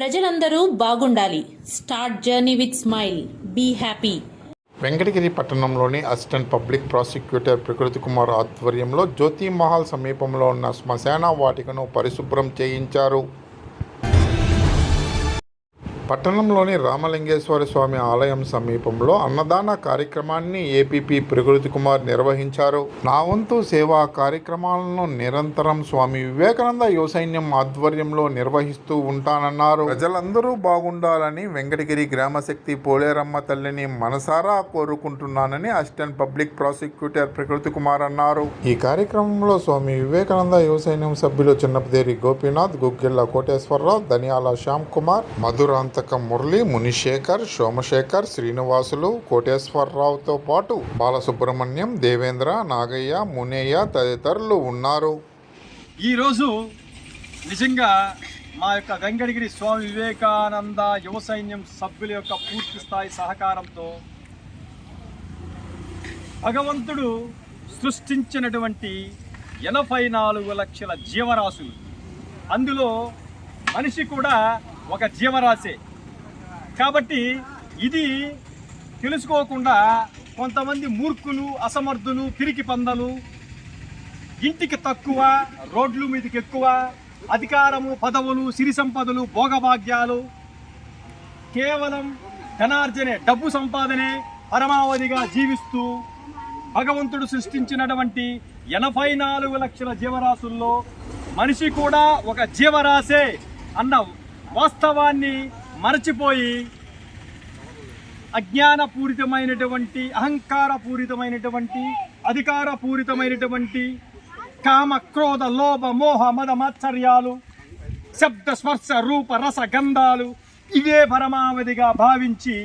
ప్రజలందరూ బాగుండాలి. Start journey with smile be happy Venkatagiri పట్టణంలోని అసిస్టెంట్ పబ్లిక్ ప్రాసిక్యూటర్ ప్రకృతి కుమార్ ఆధ్వర్యంలో జ్యోతి మహల్ సమీపంలో ఉన్న శ్మశాన వాటికను పరిశుభ్రం చేయించారు. పట్టణంలోని రామలింగేశ్వర స్వామి ఆలయం సమీపంలో అన్నదాన కార్యక్రమాన్ని ఏపీపీ ప్రకృతి కుమార్ నిర్వహించారు. నా వంతు సేవా కార్యక్రమాలను నిరంతరం స్వామి వివేకానంద యువసైన్యం ఆధ్వర్యంలో నిర్వహిస్తూ ఉంటానన్నారు. ప్రజలందరూ బాగుండాలని వెంకటగిరి గ్రామశక్తి పోలేరమ్మ తల్లిని మనసారా కోరుకుంటున్నానని అసిస్టెంట్ పబ్లిక్ ప్రాసిక్యూటర్ ప్రకృతి కుమార్ అన్నారు. ఈ కార్యక్రమంలో స్వామి వివేకానంద యువసైన్యం సభ్యులు చిన్నపదేరి గోపీనాథ్ గుగ్గిళ్ళ కోటేశ్వరరావు ధనియాల శ్యామ్ కుమార్ మధురాంత మధురాంతక మురళి మునిశేఖర్ సోమశేఖర్ శ్రీనివాసులు కోటేశ్వరరావుతో పాటు బాలసుబ్రహ్మణ్యం దేవేంద్ర నాగయ్య మునేయ తదితరులు ఉన్నారు. ఈరోజు నిజంగా మా యొక్క వెంకటగిరి స్వామి వివేకానంద యువ సైన్యం సభ్యుల యొక్క పూర్తి స్థాయి సహకారంతో భగవంతుడు సృష్టించినటువంటి ఎనభై నాలుగు లక్షల జీవరాశులు. అందులో మనిషి కూడా ఒక జీవరాశే. కాబట్టి ఇది తెలుసుకోకుండా కొంతమంది మూర్ఖులు అసమర్థులు పిరికి పందలు ఇంటికి తక్కువ రోడ్లు మీదకి ఎక్కువ అధికారము పదవులు సిరి సంపదలు భోగభాగ్యాలు కేవలం ధనార్జనే డబ్బు సంపాదనే పరమావధిగా జీవిస్తూ భగవంతుడు సృష్టించినటువంటి ఎనభై నాలుగు లక్షల జీవరాశుల్లో మనిషి కూడా ఒక జీవరాశే అన్న వాస్తవాన్ని మరచిపోయి అజ్ఞానపూరితమైనటువంటి అహంకారపూరితమైనటువంటి అధికారపూరితమైనటువంటి కామ క్రోధ లోభ మోహ మద మాత్సర్యాలు శబ్ద స్పర్శ రూప రస గంధాలు ఇవే పరమావధిగా భావించి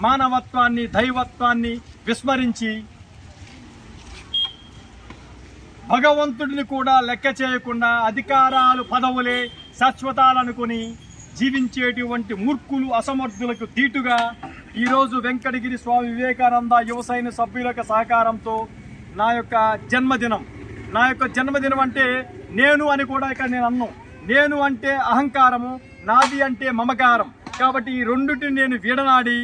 మానవత్వాన్ని దైవత్వాన్ని విస్మరించి భగవంతుడిని కూడా లెక్క చేయకుండా అధికారాలు పదవులే శాశ్వతాలనుకుని జీవించేటువంటి మూర్ఖులు అసమర్థులకు దీటుగా ఈరోజు వెంకటగిరి స్వామి వివేకానంద యువసైన సభ్యుల యొక్క సహకారంతో నా యొక్క జన్మదినం. నా యొక్క జన్మదినం అంటే నేను అని కూడా ఇక్కడ నేను అన్ను. నేను అంటే అహంకారము నాది అంటే మమకారం. కాబట్టి ఈ రెండుటిని నేను వీడనాడి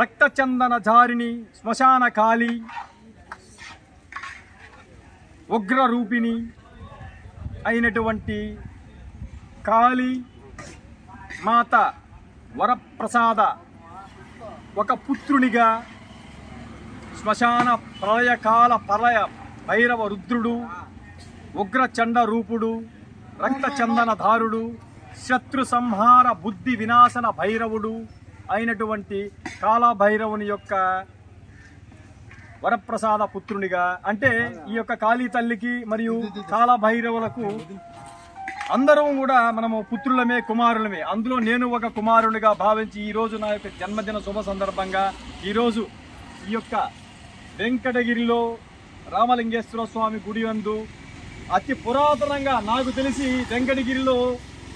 రక్తచందన జారిని శ్మశాన కాలి ఉగ్రరూపిణి అయినటువంటి కాళీ మాత వరప్రసాద ఒక పుత్రునిగా శ్మశాన ప్రళయకాల ప్రళయ భైరవ రుద్రుడు ఉగ్రచండ రూపుడు రక్తచందనధారుడు శత్రు సంహార బుద్ధి వినాశన భైరవుడు అయినటువంటి కాలభైరవుని యొక్క వరప్రసాద పుత్రునిగా అంటే ఈ యొక్క కాళీ తల్లికి మరియు కాలభైరవులకు అందరం కూడా మనము పుత్రులమే కుమారులమే. అందులో నేను ఒక కుమారునిగా భావించి ఈరోజు నా యొక్క జన్మదిన శుభ సందర్భంగా ఈరోజు ఈ యొక్క వెంకటగిరిలో రామలింగేశ్వర స్వామి గుడి అందు అతి పురాతనంగా నాకు తెలిసి వెంకటగిరిలో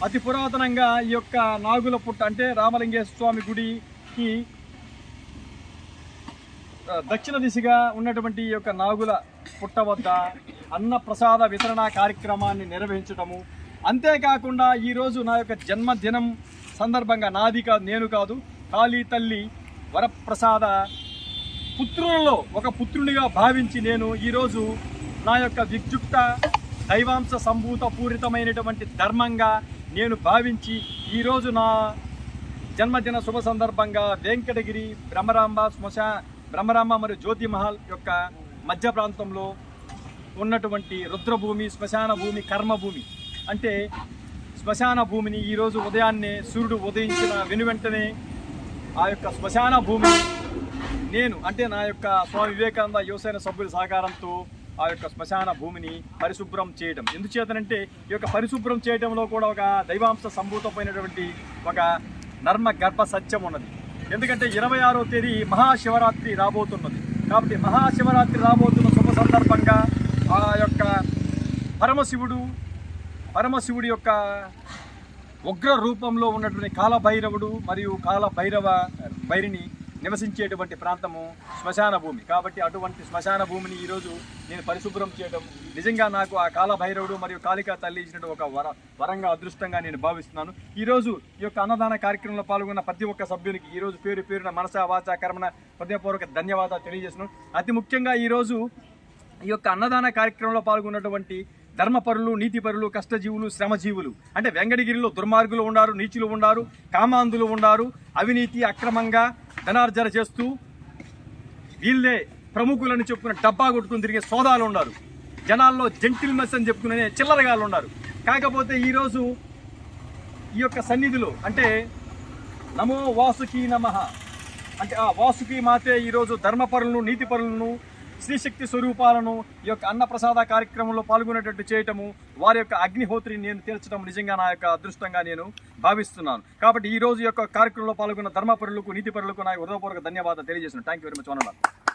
అతి పురాతనంగా ఈ యొక్క నాగుల పుట్ట అంటే రామలింగేశ్వర స్వామి గుడికి దక్షిణ దిశగా ఉన్నటువంటి ఈ యొక్క నాగుల పుట్ట వద్ద అన్న ప్రసాద వితరణ కార్యక్రమాన్ని నిర్వహించటము అంతేకాకుండా ఈరోజు నా యొక్క జన్మదినం సందర్భంగా నాది కాదు నేను కాదు కాళీ తల్లి వరప్రసాద పుత్రులలో ఒక పుత్రునిగా భావించి నేను ఈరోజు నా యొక్క విద్యుక్త దైవాంశ సంభూత పూరితమైనటువంటి ధర్మంగా నేను భావించి ఈరోజు నా జన్మదిన శుభ సందర్భంగా వెంకటగిరి బ్రహ్మరాంబ శ్మశా బ్రహ్మరాంబ మరియు జ్యోతి మహల్ యొక్క మధ్య ప్రాంతంలో ఉన్నటువంటి రుద్రభూమి శ్మశాన భూమి కర్మభూమి అంటే శ్మశాన భూమిని ఈరోజు ఉదయాన్నే సూర్యుడు ఉదయించిన వెను వెంటనే ఆ యొక్క శ్మశాన భూమిని నేను అంటే నా యొక్క స్వామి వివేకానంద యువసేన సభ్యుల సహకారంతో ఆ యొక్క శ్మశాన భూమిని పరిశుభ్రం చేయడం. ఎందుచేతనంటే ఈ యొక్క పరిశుభ్రం చేయడంలో కూడా ఒక దైవాంశ సంభూతమైనటువంటి ఒక నర్మ గర్భ సత్యం ఉన్నది. ఎందుకంటే ఇరవై ఆరో తేదీ మహాశివరాత్రి రాబోతున్నది. కాబట్టి మహాశివరాత్రి రాబోతున్న శుభ సందర్భంగా ఆ యొక్క పరమశివుడు పరమశివుడి యొక్క ఉగ్ర రూపంలో ఉన్నటువంటి కాలభైరవుడు మరియు కాలభైరవ భైరిని నివసించేటువంటి ప్రాంతము శ్మశాన భూమి. కాబట్టి అటువంటి శ్మశాన భూమిని ఈరోజు నేను పరిశుభ్రం చేయడం నిజంగా నాకు ఆ కాలభైరవుడు మరియు కాళికా తల్లి ఇచ్చినట్టు ఒక వర వరంగా అదృష్టంగా నేను భావిస్తున్నాను. ఈరోజు ఈ యొక్క అన్నదాన కార్యక్రమంలో పాల్గొన్న ప్రతి ఒక్క సభ్యునికి ఈరోజు పేరు పేరున మనసా వాచా కర్మణ హృదయపూర్వక ధన్యవాదాలు తెలియజేస్తున్నాను. అతి ముఖ్యంగా ఈరోజు ఈ యొక్క అన్నదాన కార్యక్రమంలో పాల్గొన్నటువంటి ధర్మపరులు నీతిపరులు కష్టజీవులు శ్రమజీవులు. అంటే వెంకటగిరిలో దుర్మార్గులు ఉన్నారు నీచులు ఉన్నారు కామాంధులు ఉన్నారు అవినీతి అక్రమంగా ధనార్జన చేస్తూ వీళ్ళే ప్రముఖులని చెప్పుకున్న డబ్బా కొట్టుకుని తిరిగే సోదాలు ఉన్నారు. జనాల్లో జెంటిల్మెస్ అని చెప్పుకునే చిల్లరగాళ్ళు ఉన్నారు. కాకపోతే ఈరోజు ఈ యొక్క సన్నిధిలో అంటే నమో వాసుకి నమః. అంటే ఆ వాసుకి మాతే ఈరోజు ధర్మపరులను నీతిపరులను శ్రీశక్తి స్వరూపాలను ఈ యొక్క అన్నప్రసాద కార్యక్రమంలో పాల్గొనేటట్టు చేయటము వారి యొక్క అగ్నిహోత్రిని నేను తీర్చడం నిజంగా నా యొక్క అదృష్టంగా నేను భావిస్తున్నాను. కాబట్టి ఈ రోజు యొక్క కార్యక్రమంలో పాల్గొన్న ధర్మపరులకు నీతిపరులకు నా హృదయపూర్వక ధన్యవాదాలు తెలియజేస్తున్నాను. Thank you very much one